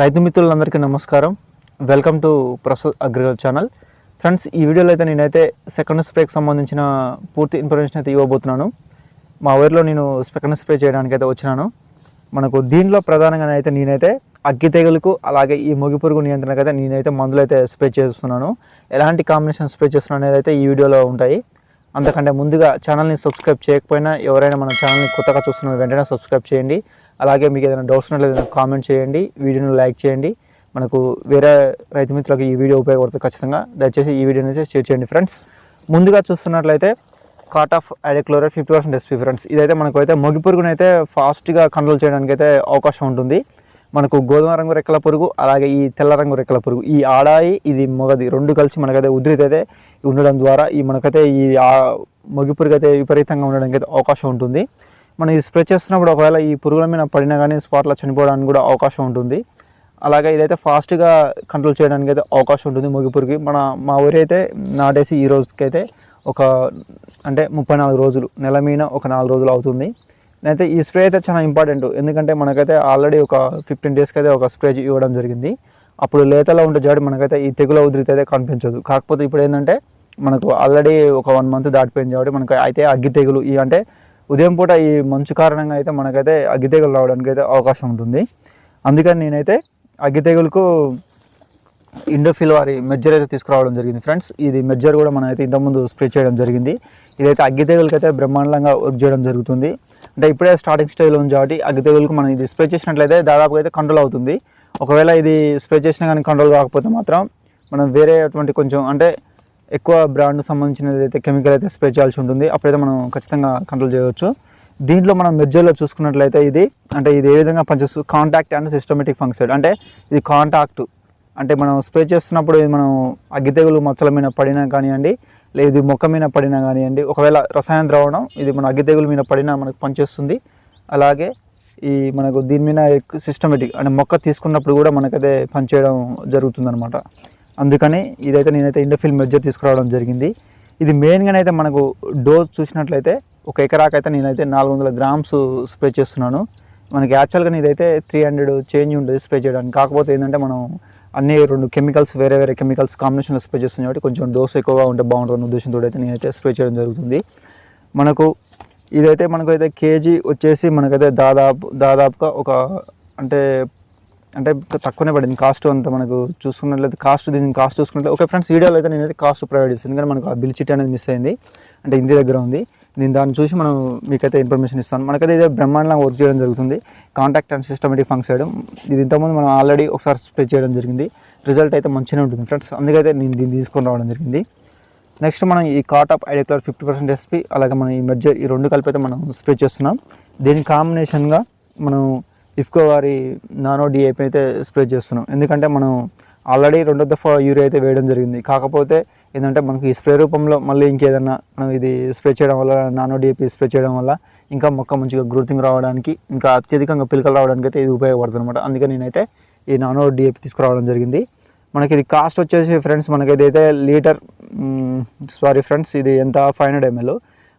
రైతు మిత్రులందరికీ నమస్కారం. Welcome to Prasad agriculture channel friends ఈ వీడియోలో అయితే నేనైతే సెకండ్ స్ప్రేకి సంబంధించిన పూర్తి ఇన్ఫర్మేషన్ అయితే ఇవ్వబోతున్నాను. మా ఊరిలో నేను సెకండ్ స్ప్రే చేయడానికి అయితే వచ్చినాను. మనకు దీనిలో ప్రధానంగా అయితే నేనైతే అగ్గి తెగులకు అలాగే ఈ మొగి పురుగు నియంత్రణకు అయితే నేనైతే మందులు అయితే స్ప్రే చేస్తున్నాను. ఎలాంటి కాంబినేషన్ స్ప్రే చేస్తున్నాను అనేది అయితే ఈ వీడియోలో ఉంటాయి. అంతకంటే ముందుగా ఛానల్ని సబ్స్క్రైబ్ చేయకపోయినా ఎవరైనా మన ఛానల్ని కొత్తగా చూస్తున్న వెంటనే సబ్స్క్రైబ్ చేయండి. అలాగే మీకు ఏదైనా డౌట్స్ ఉన్నట్లయితే కామెంట్ చేయండి వీడియోని లైక్ చేయండి. మనకు వేరే రైతు మిత్రులకు ఈ వీడియో ఉపయోగపడుతుంది ఖచ్చితంగా. దయచేసి ఈ వీడియోని అయితే షేర్ చేయండి ఫ్రెండ్స్ ముందుగా చూస్తున్నట్లయితే cartap hydrochloride fifty percent SP friends ఇదైతే మనకు అయితే మొగి పురుగును అయితే ఫాస్ట్గా కంట్రోల్ చేయడానికి అయితే అవకాశం ఉంటుంది. మనకు గోధుమ రంగు రెక్కల పురుగు అలాగే ఈ తెల్ల రంగు రెక్కల పురుగు. ఈ ఆడాయి ఇది మొగది రెండు కలిసి మనకైతే ఉధృతి అయితే ఉండడం ద్వారా ఈ మనకైతే ఈ ఆ- మొగి పురుగు అయితే విపరీతంగా ఉండడానికి అయితే అవకాశం ఉంటుంది. మనం ఇది స్ప్రే చేస్తున్నప్పుడు ఒకవేళ ఈ పురుగుల మీద పడినా కానీ స్పాట్లో చనిపోవడానికి కూడా అవకాశం ఉంటుంది. అలాగే ఇదైతే ఫాస్ట్గా కంట్రోల్ చేయడానికి అయితే అవకాశం ఉంటుంది మొగి పురుగుకి. మన మా ఊరి అయితే నాటేసి ఈ రోజుకైతే ఒక అంటే ముప్పై నాలుగు రోజులు నెల మీద ఒక నాలుగు రోజులు అవుతుంది. అయితే ఈ స్ప్రే అయితే చాలా ఇంపార్టెంట్ ఎందుకంటే మనకైతే ఆల్రెడీ ఒక ఫిఫ్టీన్ డేస్కి అయితే ఒక స్ప్రే ఇవ్వడం జరిగింది. అప్పుడు లేతలో ఉండే జాడి మనకైతే ఈ తెగుల ఉధృతి అయితే కనిపించదు. కాకపోతే ఇప్పుడు ఏంటంటే మనకు ఆల్రెడీ ఒక వన్ మంత్ దాటిపోయింది కాబట్టి మనకు అయితే అగ్గి తెగులు ఈ అంటే ఉదయం పూట ఈ మంచు కారణంగా అయితే మనకైతే అగ్గితేగులు రావడానికి అయితే అవకాశం ఉంటుంది. అందుకని నేనైతే అగ్గితేగులకు ఇండోఫిల్ వారి మెర్జర్ అయితే తీసుకురావడం జరిగింది ఫ్రెండ్స్. ఇది మెర్జర్ కూడా మనం అయితే ఇంతకుముందు స్ప్రే చేయడం జరిగింది. ఇదైతే అగ్గితేగులకి అయితే బ్రహ్మాండంగా వర్క్ చేయడం జరుగుతుంది. అంటే ఇప్పుడే స్టార్టింగ్ స్టేజ్లో ఉంది కాబట్టి అగ్గితేగులకు మనం ఇది స్ప్రే చేసినట్లయితే దాదాపుగా అయితే కంట్రోల్ అవుతుంది. ఒకవేళ ఇది స్ప్రే చేసినా కానీ కంట్రోల్ కాకపోతే మాత్రం మనం వేరే అటువంటి కొంచెం అంటే ఎక్కువ బ్రాండ్ సంబంధించినది అయితే కెమికల్ అయితే స్ప్రే చేయాల్సి ఉంటుంది. అప్పుడైతే మనం ఖచ్చితంగా కంట్రోల్ చేయవచ్చు. దీంట్లో మనం మెర్జర్లో చూసుకున్నట్లయితే ఇది అంటే ఇది ఏ విధంగా పనిచేస్తుంది కాంటాక్ట్ అండ్ సిస్టమేటిక్ ఫంక్షన్ అంటే ఇది కాంటాక్ట్ అంటే మనం స్ప్రే చేస్తున్నప్పుడు ఇది మనం అగ్గి తెగులు మచ్చల మీద పడినా కానివ్వండి లేదు మొక్క మీద పడినా కానివ్వండి ఒకవేళ రసాయన ద్రావణం ఇది మన అగ్గి తెగులు మీద పడినా మనకు పనిచేస్తుంది. అలాగే ఈ మనకు దీని మీద సిస్టమేటిక్ అంటే మొక్క తీసుకున్నప్పుడు కూడా మనకైతే పనిచేయడం జరుగుతుందన్నమాట. అందుకని ఇదైతే నేనైతే ఇండోఫిల్ మెజర్ తీసుకురావడం జరిగింది. ఇది మెయిన్గా అయితే మనకు డోస్ చూసినట్లయితే ఒక ఎకరాకైతే నేనైతే నాలుగు వందల గ్రామ్స్ స్ప్రే చేస్తున్నాను. మనకి యాక్చువల్గా ఇదైతే త్రీ హండ్రెడ్ చేంజ్ ఉంటుంది స్ప్రే చేయడానికి. కాకపోతే ఏంటంటే మనం అన్ని రెండు కెమికల్స్ వేరే వేరే కెమికల్స్ కాంబినేషన్లో స్ప్రే చేస్తుంది కాబట్టి కొంచెం డోస్ ఎక్కువగా ఉంటే బాగుంటుంది ఉద్దేశంతో అయితే నేనైతే స్ప్రే చేయడం జరుగుతుంది. మనకు ఇదైతే మనకైతే కేజీ వచ్చేసి మనకైతే దాదాపు దాదాపుగా ఒక అంటే అంటే తక్కువనే పడింది. కాస్ట్ అంతా మనకు చూసుకున్నట్లయితే కాస్ట్ దీని కాస్ట్ చూసుకున్నట్లయితే ఓకే ఫ్రెండ్స్ వీడియోలో అయితే నేనైతే కాస్ట్ ప్రొవైడ్ చేస్తాను ఎందుకంటే మనకు ఆ బిల్ చిట్ అనేది మిస్ అయింది. అంటే ఇంటి దగ్గర ఉంది. నేను దాన్ని చూసి మనం మీకైతే ఇన్ఫర్మేషన్ ఇస్తాను. మనకైతే ఇదే బ్రహ్మాండంగా వర్క్ చేయడం జరుగుతుంది. కాంటాక్ట్ అండ్ సిస్టమేటిక్ ఫంక్స్ చేయడం. ఇది ఇంతకుముందు మనం ఆల్రెడీ ఒకసారి స్ప్రే చేయడం జరిగింది. రిజల్ట్ అయితే మంచిగానే ఉంటుంది ఫ్రెండ్స్. అందుకైతే నేను దీన్ని తీసుకొని రావడం జరిగింది. నెక్స్ట్ మనం ఈ కాటాప్ ఐడిక్లర్ ఫిఫ్టీ పర్సెంట్ ఎస్పీ అలాగే మనం ఈ మెర్జర్ ఈ రెండు కలిపి అయితే మనం స్ప్రే చేస్తున్నాం. దీని కాంబినేషన్గా మనం ఇఫ్కో వారి నానో డిఐపి అయితే స్ప్రే చేస్తున్నాం. ఎందుకంటే మనం ఆల్రెడీ రెండో దఫా యూరియా అయితే వేయడం జరిగింది. కాకపోతే ఏంటంటే మనకి ఈ స్ప్రే రూపంలో మళ్ళీ ఇంకేదన్నా మనం ఇది స్ప్రే చేయడం వల్ల నానో డిఏపీ స్ప్రే చేయడం వల్ల ఇంకా మొక్క మంచిగా గ్రోతింగ్ రావడానికి ఇంకా అత్యధికంగా పిలకలు రావడానికి అయితే ఇది ఉపయోగపడుతుంది అనమాట అందుకే నేనైతే ఈ నానో డిఏపీ తీసుకురావడం జరిగింది. మనకి ఇది కాస్ట్ వచ్చేసి ఫ్రెండ్స్ మనకి ఇదైతే లీటర్ సారీ ఫ్రెండ్స్ ఇది ఎంత? Five hundred ML.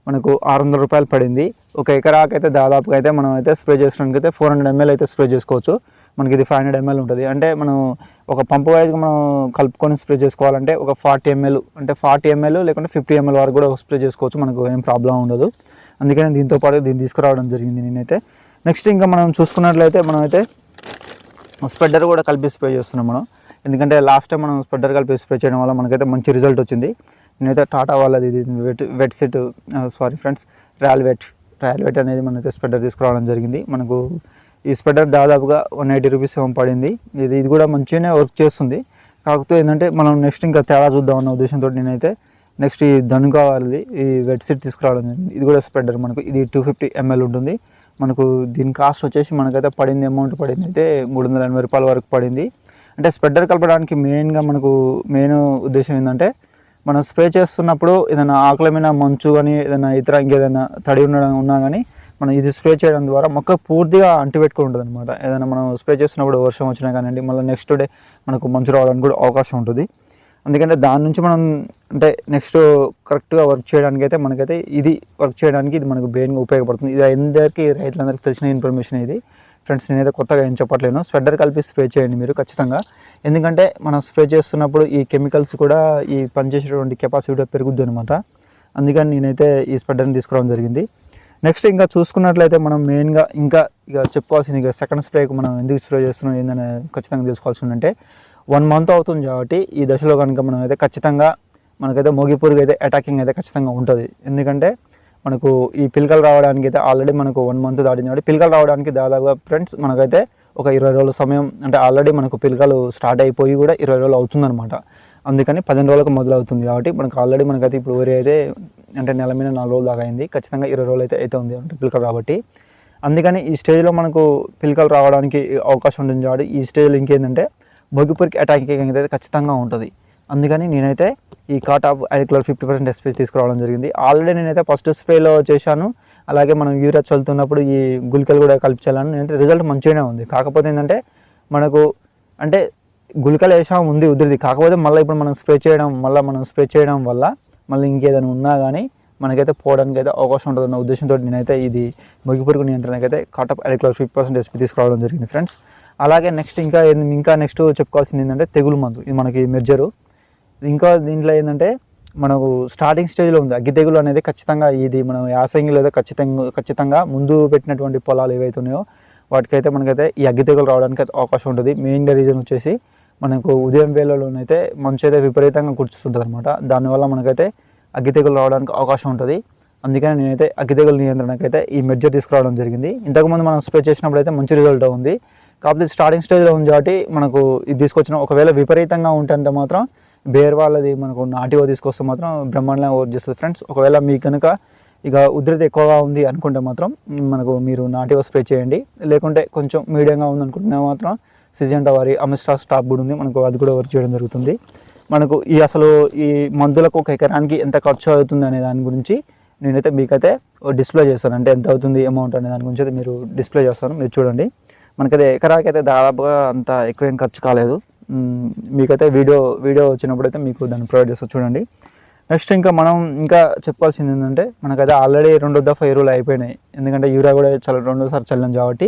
మనకు ఆరు వందల రూపాయలు పడింది. ఒక ఎకరాకి అయితే దాదాపుగా అయితే మనం అయితే స్ప్రే చేసుకోవడానికి అయితే ఫోర్ హండ్రెడ్ ఎంఎల్ అయితే స్ప్రే చేసుకోవచ్చు. మనకి ఇది ఫైవ్ హండ్రెడ్ ఎంఎల్ ఉంటుంది. అంటే మనం ఒక పంపు వైజ్గా మనం కలుపుకొని స్ప్రే చేసుకోవాలంటే ఒక ఫార్టీ ఎంఎల్ అంటే ఫార్టీ ఎంఎల్ లేకుంటే ఫిఫ్టీ ఎంఎల్ వరకు కూడా స్ప్రే చేసుకోవచ్చు. మనకు ఏం ప్రాబ్లం ఉండదు. అందుకని దీంతో పాటు దీన్ని తీసుకురావడం జరిగింది నేనైతే. నెక్స్ట్ ఇంకా మనం చూసుకున్నట్లయితే మనమైతే స్ప్రెడ్డర్ కూడా కలిపి స్ప్రే చేస్తున్నాం మనం. ఎందుకంటే లాస్ట్ టైం మనం స్ప్రెడ్డర్ కలిపి స్ప్రే చేయడం వల్ల మనకైతే మంచి రిజల్ట్ వచ్చింది. నేనైతే టాటా వాళ్ళది ఇది wet wet set sorry friends royal wet royal wet అనేది మనైతే స్పెడర్ తీసుకురావడం జరిగింది. మనకు ఈ స్పెడర్ దాదాపుగా వన్ ఎయిటీ రూపీస్ ఏమో పడింది. ఇది ఇది కూడా మంచిగానే వర్క్ చేస్తుంది. కాకపోతే ఏంటంటే మనం నెక్స్ట్ ఇంకా తేడా చూద్దాం అన్న ఉద్దేశంతో నేనైతే నెక్స్ట్ ఈ ధనుకా వాళ్ళది ఈ వెట్ సెట్ తీసుకురావడం జరిగింది. ఇది కూడా స్పెడర్ మనకు. ఇది టూ ఫిఫ్టీ ఎంఎల్ ఉంటుంది. మనకు దీని కాస్ట్ వచ్చేసి మనకైతే పడింది అమౌంట్ పడింది. అయితే మూడు వందల ఎనభై రూపాయల వరకు పడింది. అంటే స్ప్రెడ్డర్ కలపడానికి మెయిన్గా మనకు మెయిన్ ఉద్దేశం ఏంటంటే మనం స్ప్రే చేస్తున్నప్పుడు ఏదైనా ఆకుల మీద మంచు కానీ ఏదైనా ఇతర ఇంకేదైనా తడి ఉండడం ఉన్నా కానీ మనం ఇది స్ప్రే చేయడం ద్వారా మొక్క పూర్తిగా అంటిపెట్టుకుని ఉంటుంది అనమాట ఏదైనా మనం స్ప్రే చేస్తున్నప్పుడు వర్షం వచ్చినా కానివ్వండి మళ్ళీ నెక్స్ట్ డే మనకు మంచు రావడానికి కూడా అవకాశం ఉంటుంది. ఎందుకంటే దాని నుంచి మనం అంటే నెక్స్ట్ కరెక్ట్గా వర్క్ చేయడానికి అయితే మనకైతే ఇది వర్క్ చేయడానికి ఇది మనకు బెయిన్గా ఉపయోగపడుతుంది. ఇది అందరికీ రైతులందరికీ తెలిసిన ఇన్ఫర్మేషన్ ఇది. ఫ్రెండ్స్ నేనైతే కొత్తగా ఏం చెప్పట్లేను. స్వెడ్డర్ కలిపి స్ప్రే చేయండి మీరు ఖచ్చితంగా. ఎందుకంటే మనం స్ప్రే చేస్తున్నప్పుడు ఈ కెమికల్స్ కూడా ఈ పనిచేసేటువంటి కెపాసిటీ పెరుగుద్ది అనమాట అందుకని నేనైతే ఈ స్ప్రెడర్ని తీసుకురావడం జరిగింది. నెక్స్ట్ ఇంకా చూసుకున్నట్లయితే మనం మెయిన్గా ఇంకా ఇక చెప్పుకోవాల్సింది ఇక సెకండ్ స్ప్రేకి మనం ఎందుకు స్ప్రే చేస్తున్నాం ఏందని ఖచ్చితంగా తెలుసుకోవాల్సి ఉందంటే వన్ మంత్ అవుతుంది కాబట్టి ఈ దశలో కనుక మనం అయితే ఖచ్చితంగా మనకైతే మోగి అయితే అటాకింగ్ అయితే ఖచ్చితంగా ఉంటుంది. ఎందుకంటే మనకు ఈ పిలకలు రావడానికి అయితే ఆల్రెడీ మనకు వన్ మంత్ దాటింది కాబట్టి పిలకలు రావడానికి దాదాపుగా ఫ్రెండ్స్ మనకైతే ఒక ఇరవై రోజుల సమయం అంటే ఆల్రెడీ మనకు పిలకలు స్టార్ట్ అయిపోయి కూడా ఇరవై రోజులు అవుతుందన్నమాట. అందుకని పదిహేను రోజులకు మొదలవుతుంది కాబట్టి మనకు ఆల్రెడీ మనకైతే ఇప్పుడు ఊరి అయితే అంటే నెల మీద నాలుగు రోజులు దాకా అయింది. ఖచ్చితంగా ఇరవై రోజులు అయితే అయితే ఉంది అంటే పిలకలు కాబట్టి. అందుకని ఈ స్టేజ్లో మనకు పిలకలు రావడానికి అవకాశం ఉంటుంది కాబట్టి ఈ స్టేజ్లో ఇంకేంటంటే మొగిపురికి అటాక్ అయితే ఖచ్చితంగా ఉంటుంది. అందుకని నేనైతే ఈ cartap fifty percent SP తీసుకురావడం జరిగింది. ఆల్రెడీ నేనైతే ఫస్ట్ స్ప్రేలో చేశాను. అలాగే మనం యూరియా చల్లుతున్నప్పుడు ఈ గుళికలు కూడా కలిపి నేనైతే రిజల్ట్ మంచిగానే ఉంది. కాకపోతే ఏంటంటే మనకు అంటే గుళికలు వేసాం ఉంది ఉదిరిది కాకపోతే మళ్ళీ ఇప్పుడు మనం స్ప్రే చేయడం మళ్ళీ మనం స్ప్రే చేయడం వల్ల మళ్ళీ ఇంకేదైనా ఉన్నా కానీ మనకైతే పోవడానికి అయితే అవకాశం ఉంటుందన్న ఉద్దేశంతో నేనైతే ఇది మొగిపురుగు నియంత్రణకైతే కాటప్ అడిక్లర్ ఫిఫ్టీ పర్సెంట్ ఎస్పీ తీసుకురావడం జరిగింది ఫ్రెండ్స్ అలాగే నెక్స్ట్ ఇంకా ఏంది- ఇంకా నెక్స్ట్ చెప్పుకోవాల్సింది ఏంటంటే తెగులు మందు. ఇది మనకి మెర్జరు ఇంకా దీంట్లో ఏంటంటే మనకు స్టార్టింగ్ స్టేజ్లో ఉంది. అగ్గి తెగులు అనేది ఖచ్చితంగా ఇది మనం యాసంగి లేదా ఖచ్చితంగా ఖచ్చితంగా ముందు పెట్టినటువంటి పొలాలు ఏవైతే ఉన్నాయో వాటికైతే మనకైతే ఈ అగ్గి తెగులు రావడానికి అయితే అవకాశం ఉంటుంది. మెయిన్గా రీజన్ వచ్చేసి మనకు ఉదయం వేళలోనైతే మంచు అయితే విపరీతంగా కూర్చుంటుంది అనమాట దానివల్ల మనకైతే అగ్గి తెగులు రావడానికి అవకాశం ఉంటుంది. అందుకని నేనైతే అగ్గి తెగులు నియంత్రణకైతే ఈ మెజర్ తీసుకురావడం జరిగింది. ఇంతకుముందు మనం స్ప్రే చేసినప్పుడు అయితే మంచి రిజల్ట్ ఉంది. కాకపోతే స్టార్టింగ్ స్టేజ్లో ఉంది కాబట్టి మనకు ఇది తీసుకొచ్చిన ఒకవేళ విపరీతంగా ఉంటే మాత్రం బేర్ వాళ్ళది మనకు నాటివో తీసుకొస్తే మాత్రం బ్రహ్మాండంగా వర్క్ చేస్తుంది ఫ్రెండ్స్ ఒకవేళ మీకు కనుక ఇక ఉధృతి ఎక్కువగా ఉంది అనుకుంటే మాత్రం మనకు మీరు నాటివో స్ప్రే చేయండి. లేకుంటే కొంచెం మీడియంగా ఉంది అనుకుంటే మాత్రం సిజెంటా వారి అమిస్టా స్టాప్ కూడా ఉంది. మనకు అది కూడా వర్క్ చేయడం జరుగుతుంది. మనకు ఈ అసలు ఈ మందులకు ఒక ఎకరానికి ఎంత ఖర్చు అవుతుంది అనే దాని గురించి నేనైతే మీకైతే డిస్ప్లే చేస్తాను. అంటే ఎంత అవుతుంది అమౌంట్ అనే దాని గురించి అయితే మీరు డిస్ప్లే చేస్తాను. మీరు చూడండి. మనకైతే ఎకరాకి అయితే దాదాపుగా అంత ఎక్కువ ఏం ఖర్చు కాలేదు. మీకైతే వీడియో వీడియో వచ్చినప్పుడు అయితే మీకు దాన్ని ప్రొవైడ్ చేస్తా చూడండి. నెక్స్ట్ ఇంకా మనం ఇంకా చెప్పాల్సింది ఏంటంటే మనకైతే ఆల్రెడీ రెండు దఫా ఎరువులు అయిపోయినాయి. ఎందుకంటే యూరియా కూడా చల్ల రెండోసారి సార్లు చల్లం కాబట్టి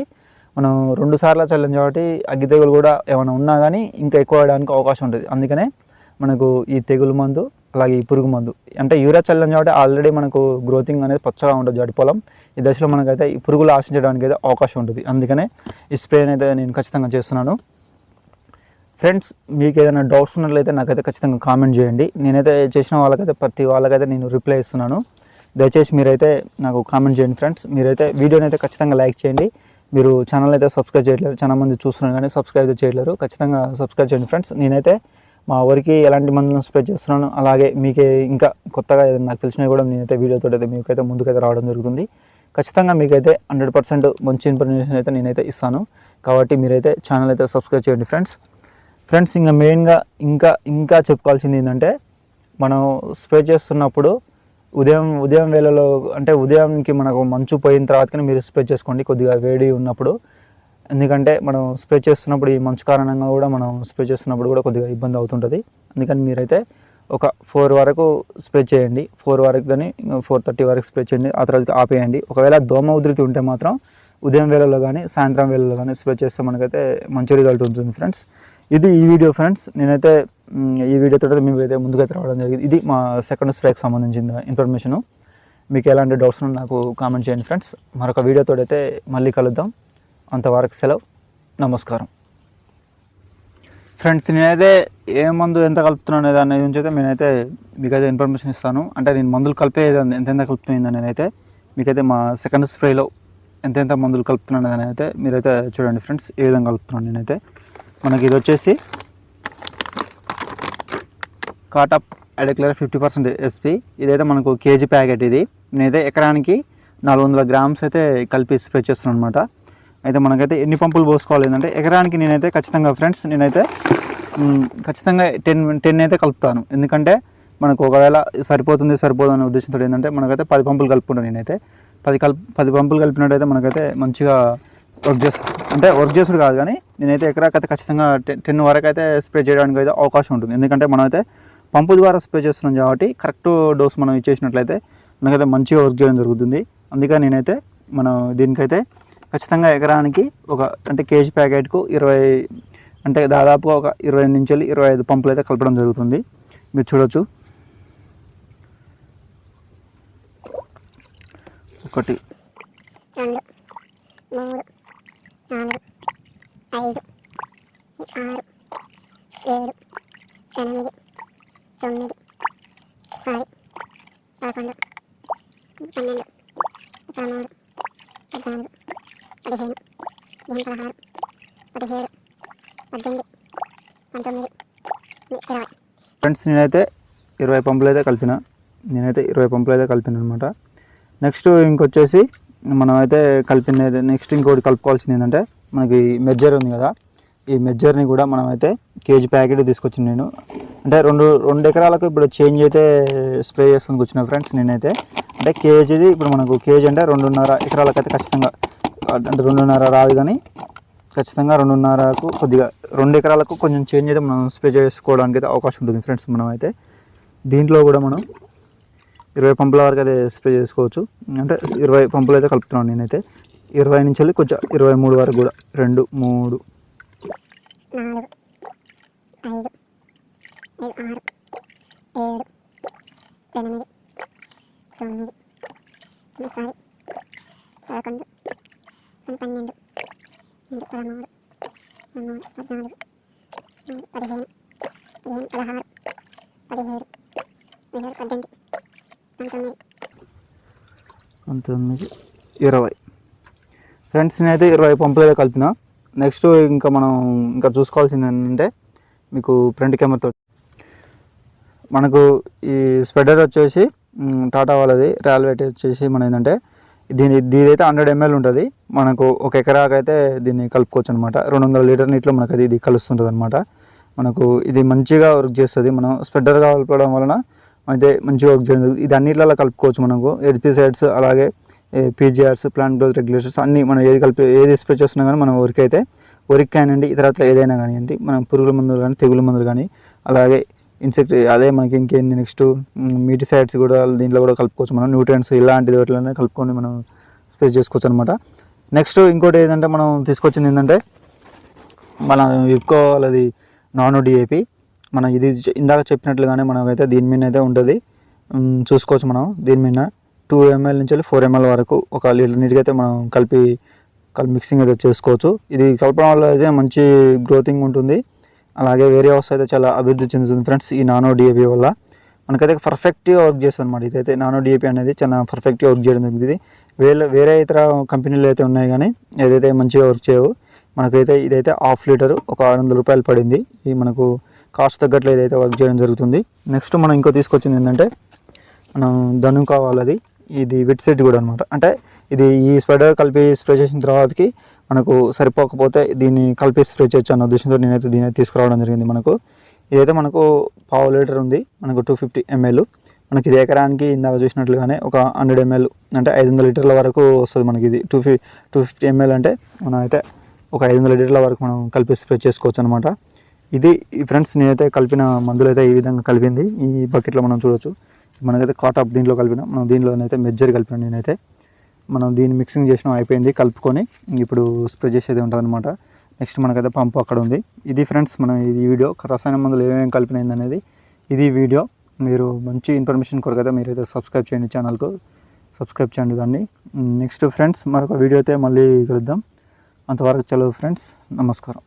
మనం రెండు సార్లు చల్లం కాబట్టి అగ్గి తెగులు కూడా ఏమైనా ఉన్నా కానీ ఇంకా ఎక్కువ అవడానికి అవకాశం ఉంటుంది. అందుకనే మనకు ఈ తెగులు మందు అలాగే ఈ పురుగు మందు అంటే యూరియా చల్లం కాబట్టి ఆల్రెడీ మనకు గ్రోతింగ్ అనేది పచ్చగా ఉంటుంది జడి పొలం. ఈ దశలో మనకైతే ఈ పురుగులు ఆశించడానికి అయితే అవకాశం ఉంటుంది. అందుకనే ఈ స్ప్రే అయితే నేను ఖచ్చితంగా చేస్తున్నాను. ఫ్రెండ్స్ మీకు ఏదైనా డౌట్స్ ఉన్నట్లయితే నాకైతే ఖచ్చితంగా కామెంట్ చేయండి. నేనైతే చేసిన వాళ్ళకైతే ప్రతి వాళ్ళకైతే నేను రిప్లై ఇస్తున్నాను. దయచేసి మీరైతే నాకు కామెంట్ చేయండి ఫ్రెండ్స్ మీరైతే వీడియోని అయితే ఖచ్చితంగా లైక్ చేయండి. మీరు ఛానల్ అయితే సబ్స్క్రైబ్ చేయలేరు చాలా మంది చూస్తున్నారు కానీ సబ్స్క్రైబ్ అయితే చేయలేరు ఖచ్చితంగా సబ్స్క్రైబ్ చేయండి ఫ్రెండ్స్ నేనైతే మా ఊరికి ఎలాంటి మందులను స్ప్రెడ్ చేస్తున్నాను అలాగే మీకే ఇంకా కొత్తగా ఏదైనా నాకు తెలిసినవి కూడా నేనైతే వీడియోతో అయితే మీకైతే ముందుకైతే రావడం జరుగుతుంది. ఖచ్చితంగా మీకైతే హండ్రెడ్ పర్సెంట్ మంచి ఇన్ఫర్మేషన్ అయితే నేనైతే ఇస్తాను. కాబట్టి మీరైతే ఛానల్ అయితే సబ్స్క్రైబ్ చేయండి ఫ్రెండ్స్ ఫ్రెండ్స్ ఇంకా మెయిన్గా ఇంకా ఇంకా చెప్పుకోవాల్సింది ఏంటంటే మనం స్ప్రే చేస్తున్నప్పుడు ఉదయం ఉదయం వేళలో అంటే ఉదయంకి మనకు మంచు పోయిన తర్వాతనే మీరు స్ప్రే చేసుకోండి. కొద్దిగా వేడి ఉన్నప్పుడు. ఎందుకంటే మనం స్ప్రే చేస్తున్నప్పుడు ఈ మంచు కారణంగా కూడా మనం స్ప్రే చేస్తున్నప్పుడు కూడా కొద్దిగా ఇబ్బంది అవుతుంటుంది. అందుకని మీరైతే ఒక ఫోర్ వరకు స్ప్రే చేయండి. ఫోర్ వరకు కానీ ఫోర్ థర్టీ వరకు స్ప్రే చేయండి. ఆ తర్వాత ఆపేయండి. ఒకవేళ దోమ ఉధృతి ఉంటే మాత్రం ఉదయం వేళలో కానీ సాయంత్రం వేళలో కానీ స్ప్రే చేస్తే మనకైతే మంచి రిజల్ట్ ఉంటుంది ఫ్రెండ్స్. ఇది ఈ వీడియో ఫ్రెండ్స్ నేనైతే ఈ వీడియోతో అయితే మేము అయితే ముందుకైతే రావడం జరిగింది. ఇది మా సెకండ్ స్ప్రేకి సంబంధించిన ఇన్ఫర్మేషను మీకు ఎలాంటి డౌట్స్ ఉన్నా నాకు కామెంట్ చేయండి ఫ్రెండ్స్ మరొక వీడియోతో అయితే మళ్ళీ కలుద్దాం. అంతవరకు సెలవు. నమస్కారం. ఫ్రెండ్స్ నేనైతే ఏ మందు ఎంత కలుపుతున్నాను అనేది దాని గురించి అయితే నేనైతే మీకైతే ఇన్ఫర్మేషన్ ఇస్తాను. అంటే నేను మందులు కలిపే ఎంత ఎంత కలుపుతుంది నేనైతే మీకైతే మా సెకండ్ స్ప్రేలో ఎంతెంత మందులు కలుపుతున్నాను అనేది అయితే మీరైతే చూడండి ఫ్రెండ్స్ ఏ విధంగా కలుపుతున్నాను నేనైతే. మనకి ఇది వచ్చేసి కాటప్ అడిక్లర్ ఫిఫ్టీ పర్సెంట్ ఎస్పీ ఇదైతే మనకు కేజీ ప్యాకెట్ ఇది. నేనైతే ఎకరానికి నాలుగు వందల గ్రామ్స్ అయితే కలిపి స్ప్రే చేస్తున్నాను అనమాట అయితే మనకైతే ఎన్ని పంపులు పోసుకోవాలి ఏంటంటే ఎకరానికి నేనైతే ఖచ్చితంగా ఫ్రెండ్స్ నేనైతే ఖచ్చితంగా టెన్ టెన్ అయితే కలుపుతాను. ఎందుకంటే మనకు ఒకవేళ సరిపోతుంది సరిపోదు అనే ఉద్దేశంతో ఏంటంటే మనకైతే పది పంపులు కలుపుకుంటాను నేనైతే. పది కల్ పది పంపులు కలిపినట్టయితే మనకైతే మంచిగా వర్క్ చేస్తాను అంటే వర్క్ చేసుడు కాదు కానీ నేనైతే ఎకరాకైతే ఖచ్చితంగా టెన్ టెన్ వరకు అయితే స్ప్రే చేయడానికి అయితే అవకాశం ఉంటుంది. ఎందుకంటే మనమైతే పంపు ద్వారా స్ప్రే చేస్తున్నాం కాబట్టి కరెక్ట్ డోస్ మనం ఇచ్చేసినట్లయితే మనకైతే మంచిగా వర్క్ చేయడం జరుగుతుంది. అందుకని నేనైతే మనం దీనికైతే ఖచ్చితంగా ఎకరానికి ఒక అంటే కేజీ ప్యాకెట్కు ఇరవై అంటే దాదాపుగా ఒక ఇరవై నుంచి వెళ్ళి ఇరవై ఐదు పంపులు అయితే కలపడం జరుగుతుంది. మీరు చూడొచ్చు. ఒకటి. మూడు. నాలుగు ఐదు ఆరు ఏడు ఎనిమిది తొమ్మిది పది పదకొండు పన్నెండు పదమూడు పద్నాలుగు పదిహేను పదిహేను పదహారు పదిహేడు పద్దెనిమిది పంతొమ్మిది ఇరవై ఫ్రెండ్స్ నేనైతే ఇరవై పంపులు అయితే కలిపిన. నేనైతే ఇరవై పంపులు అయితే కలిపిన అనమాట నెక్స్ట్ ఇంకొచ్చేసి మనమైతే కలిపింది నెక్స్ట్ ఇంకోటి కలుపుకోవాల్సింది ఏంటంటే మనకి మెజ్జర్ ఉంది కదా ఈ మెజ్జర్ని కూడా మనమైతే కేజీ ప్యాకెట్ తీసుకొచ్చిన నేను. అంటే రెండు రెండు ఎకరాలకు ఇప్పుడు చేంజ్ అయితే స్ప్రే చేస్తానికి వచ్చిన ఫ్రెండ్స్ నేనైతే. అంటే కేజీది ఇప్పుడు మనకు కేజీ అంటే రెండున్నర ఎకరాలకు అయితే ఖచ్చితంగా అంటే రెండున్నర రాదు కానీ ఖచ్చితంగా రెండున్నరకు కొద్దిగా రెండు ఎకరాలకు కొంచెం చేంజ్ అయితే మనం స్ప్రే చేసుకోవడానికి అయితే అవకాశం ఉంటుంది ఫ్రెండ్స్ మనం అయితే దీంట్లో కూడా మనం ఇరవై పంపుల వరకు అయితే స్ప్రే చేసుకోవచ్చు. అంటే ఇరవై పంపులు అయితే కలుపుతున్నాను నేనైతే. ఇరవై నుంచి వెళ్ళి కొంచెం ఇరవై మూడు వరకు కూడా. రెండు మూడు. పదకొండు పన్నెండు పదమూడు పదమూడు పద్నాలుగు పదిహేను పదిహేను పదహారు పదిహేడు పదిహేడు పద్దెనిమిది. పంతొమ్మిది. ఇరవై. ఫ్రెండ్స్ నేనైతే ఇరవై పంపులు అయితే కలిపిన. నెక్స్ట్ ఇంకా మనం ఇంకా చూసుకోవాల్సింది ఏంటంటే మీకు ఫ్రంట్ కెమెరాతో మనకు ఈ స్ప్రెడర్ వచ్చేసి టాటా వాళ్ళది రైల్వేట్ వచ్చేసి మన ఏంటంటే దీని దీని అయితే హండ్రెడ్ ఎంఎల్ ఉంటుంది. మనకు ఒక ఎకరాకైతే దీన్ని కలుపుకోవచ్చు అనమాట రెండు వందల లీటర్ నీటిలో మనకు అది ఇది కలుస్తుంటుంది అనమాట మనకు ఇది మంచిగా వర్క్ చేస్తుంది. మనం స్ప్రెడర్ కలపడం వలన అయితే మంచిగా వర్క్ చేయడం ఇది అన్నిట్లలో కలుపుకోవచ్చు మనకు. ఎడిపిసైడ్స్ అలాగే పీజీఆర్స్ ప్లాంట్ గ్రోత్ రెగ్యులేషన్స్ అన్నీ మనం ఏది కలిపి ఏది స్ప్రే చేస్తున్నా కానీ మనం వరికి అయితే వరికి కానివ్వండి ఇతరత్ర ఏదైనా కానివ్వండి మనం పురుగుల మందులు కానీ తెగుల మందులు కానీ అలాగే ఇన్సెక్ట్ అదే మనకి ఇంకేంది నెక్స్ట్ మీటిసైడ్స్ కూడా దీంట్లో కూడా కలుపుకోవచ్చు మనం. న్యూట్రియన్స్ ఇలాంటిది వాటిలోనే కలుపుకొని మనం స్ప్రే చేసుకోవచ్చు అనమాట నెక్స్ట్ ఇంకోటి ఏంటంటే మనం తీసుకొచ్చింది ఏంటంటే మన ఇఫ్కో అది నాన్ డిఏపి మనం ఇది ఇందాక చెప్పినట్లుగానే మనమైతే దీని మీద అయితే ఉంటుంది చూసుకోవచ్చు మనం దీని మీద టూ ఎంఎల్ నుంచి ఫోర్ ఎంఎల్ వరకు ఒక లీటర్ నీటికి అయితే మనం కలిపి కలిపి మిక్సింగ్ అయితే చేసుకోవచ్చు. ఇది కలపడం వల్ల అయితే మంచి గ్రోతింగ్ ఉంటుంది. అలాగే వేరే హౌస్ అయితే చాలా అభివృద్ధి చెందుతుంది ఫ్రెండ్స్ ఈ నానో డిఏపి వల్ల. మనకైతే పర్ఫెక్ట్గా వర్క్ చేస్తుంది అనమాట ఇదైతే. నానో డిఏపి అనేది చాలా పర్ఫెక్ట్గా వర్క్ చేయడం జరుగుతుంది. వేరే వేరే ఇతర కంపెనీలు అయితే ఉన్నాయి కానీ ఏదైతే మంచిగా వర్క్ చేయవు మనకైతే ఇదైతే హాఫ్ లీటర్ ఒక ఆరు వందల రూపాయలు పడింది. ఇది మనకు కాస్ట్ తగ్గట్లు ఏదైతే వర్క్ చేయడం జరుగుతుంది. నెక్స్ట్ మనం ఇంకో తీసుకొచ్చింది ఏంటంటే మనం ధను కావాలది ఇది విట్ సెట్ కూడా అనమాట అంటే ఇది ఈ స్ప్రెడర్ కలిపి స్ప్రే చేసిన తర్వాతకి మనకు సరిపోకపోతే దీన్ని కలిపి స్ప్రే చేయొచ్చు అన్న ఉద్దేశంతో నేనైతే దీని తీసుకురావడం జరిగింది మనకు. ఇదైతే మనకు పావు లీటర్ ఉంది. మనకు టూ ఫిఫ్టీ ఎంఎల్ మనకి ఇది ఎకరానికి ఇందాక చూసినట్లుగానే ఒక హండ్రెడ్ ఎంఎల్ అంటే ఐదు వందల లీటర్ల వరకు వస్తుంది మనకి ఇది. టూ ఫి టూ ఫిఫ్టీ ఎంఎల్ అంటే మనం అయితే ఒక ఐదు వందల లీటర్ల వరకు మనం కలిపి స్ప్రే చేసుకోవచ్చు అనమాట ఇది ఈ ఫ్రెండ్స్ నేనైతే కలిపిన మందులు అయితే ఈ విధంగా కలిపింది. ఈ బకెట్లో మనం చూడొచ్చు. మనకైతే కాటాప్ దీంట్లో కలిపిన మనం దీనిలోనైతే మెజ్జర్ కలిపిన నేనైతే. మనం దీన్ని మిక్సింగ్ చేసిన అయిపోయింది కలుపుకొని ఇప్పుడు స్ప్రే చేసేది ఉంటుందన్నమాట. నెక్స్ట్ మనకైతే పంపు అక్కడ ఉంది. ఇది ఫ్రెండ్స్ మనం ఈ వీడియో రసాయన మందులు ఏమేమి కలిపినది అనేది ఇది వీడియో. మీరు మంచి ఇన్ఫర్మేషన్ కొరకైతే మీరైతే సబ్స్క్రైబ్ చేయండి ఛానల్కు సబ్స్క్రైబ్ చేయండి దాన్ని. నెక్స్ట్ ఫ్రెండ్స్ మరొక వీడియో అయితే మళ్ళీ కలుద్దాం. అంతవరకు చలో ఫ్రెండ్స్ నమస్కారం.